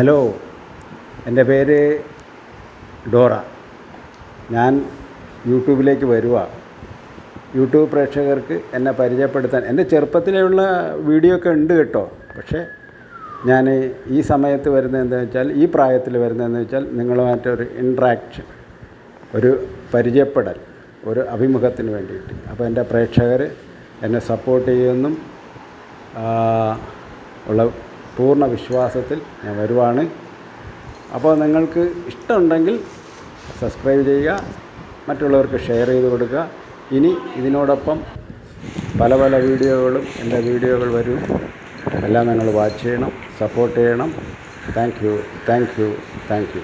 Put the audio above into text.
Hello എന്റെ പേര് Dora. ഞാൻ യൂട്യൂബിലേക്ക് വരുക യൂട്യൂബ് പ്രേക്ഷകർക്ക് എന്നെ പരിചയപ്പെടുത്താൻ. എന്റെ ചെറുപ്പത്തിലുള്ള വീഡിയോ ഒക്കെ ഉണ്ട് കേട്ടോ. പക്ഷേ ഞാൻ ഈ സമയത്ത് വരുന്നത് എന്താണെന്ന് വെച്ചാൽ ഈ പ്രായത്തിൽ വരുന്നതെന്ന് വെച്ചാൽ നിങ്ങളുമായിട്ടൊരു ഇൻട്രാക്ഷൻ ഒരു പരിചയപ്പെടൽ ഒരു അഭിമുഖത്തിന് വേണ്ടിയിട്ട്. അപ്പോൾ എന്റെ പ്രേക്ഷകർ എന്നെ സപ്പോർട്ട് ചെയ്യുമെന്നും ഉള്ള പൂർണ വിശ്വാസത്തിൽ ഞാൻ വരുവാണ്. അപ്പോൾ നിങ്ങൾക്ക് ഇഷ്ടമുണ്ടെങ്കിൽ സബ്സ്ക്രൈബ് ചെയ്യുക മറ്റുള്ളവർക്ക് ഷെയർ ചെയ്ത് കൊടുക്കുക. ഇനി ഇതിനോടൊപ്പം പല പല വീഡിയോകളും എന്റെ വീഡിയോകൾ വരും. എല്ലാം നിങ്ങൾ വാച്ച് ചെയ്യണം സപ്പോർട്ട് ചെയ്യണം. Thank you thank you thank you.